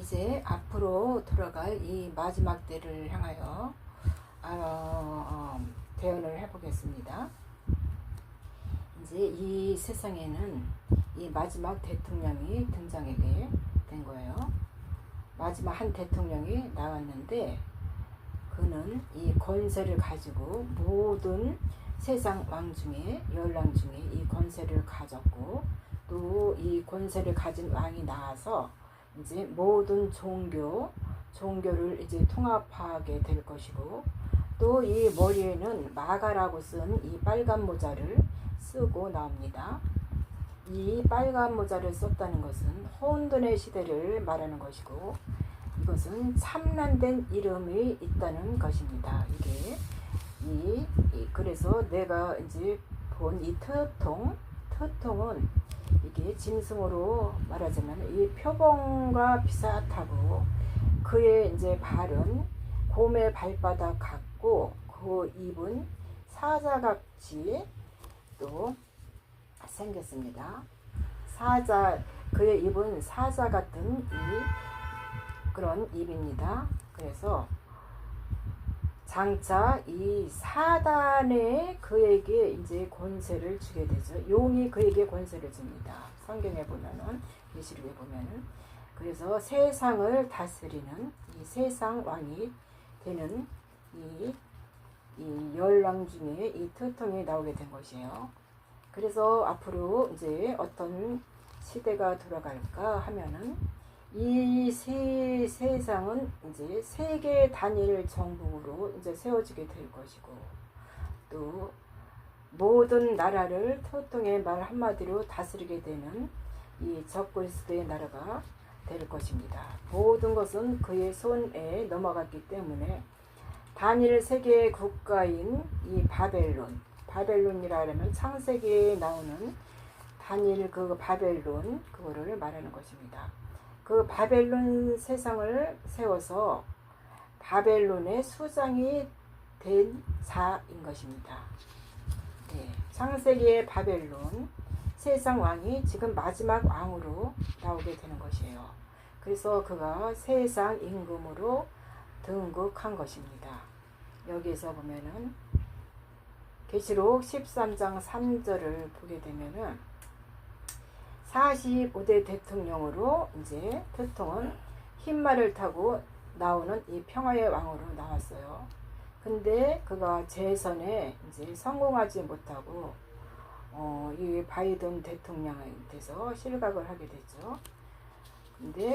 이제 앞으로 돌아갈 이 마지막 때를 향하여 아, 어, 대언을 해보겠습니다. 이제 이 세상에는 이 마지막 대통령이 등장하게 된 거예요. 마지막 한 대통령이 나왔는데 그는 이 권세를 가지고 모든 세상 왕 중에 열왕 중에 이 권세를 가졌고 또 이 권세를 가진 왕이 나와서 이제 모든 종교 종교를 이제 통합하게 될 것이고 또 이 머리에는 마가라고 쓴 이 빨간 모자를 쓰고 나옵니다. 이 빨간 모자를 썼다는 것은 혼돈의 시대를 말하는 것이고 이것은 참난된 이름이 있다는 것입니다. 이게 이, 이 그래서 내가 이제 본이 트통 트통은 이게 짐승으로 말하자면 이 표범과 비슷하고 그의 이제 발은 곰의 발바닥 같고 그 입은 사자같이 또 생겼습니다. 사자 그의 입은 사자 같은 이 그런 입입니다. 그래서 장차 이 사단에 그에게 이제 권세를 주게 되죠. 용이 그에게 권세를 줍니다. 성경에 보면은 계시록에 보면은 그래서 세상을 다스리는 이 세상 왕이 되는 이, 이 열왕 중에 이 트통이 나오게 된 것이에요. 그래서 앞으로 이제 어떤 시대가 돌아갈까 하면은 이 세, 세상은 이제 세계 단일 정부로 이제 세워지게 될 것이고 또 모든 나라를 토통의 말 한마디로 다스리게 되는 이 적그리스도의 나라가 될 것입니다. 모든 것은 그의 손에 넘어갔기 때문에 단일 세계 국가인 이 바벨론, 바벨론이라 하면 창세기에 나오는 단일 그 바벨론 그거를 말하는 것입니다. 그 바벨론 세상을 세워서 바벨론의 수장이 된 자인 것입니다. 네, 창세기의 바벨론 세상 왕이 지금 마지막 왕으로 나오게 되는 것이에요. 그래서 그가 세상 임금으로 등극한 것입니다. 여기에서 보면은 계시록 13장 3절을 보게 되면은 45대 대통령으로 이제 태통은 흰말을 타고 나오는 이 평화의 왕으로 나왔어요. 근데 그가 재선에 이제 성공하지 못하고 어, 이 바이든 대통령한테서 실각을 하게 됐죠. 근데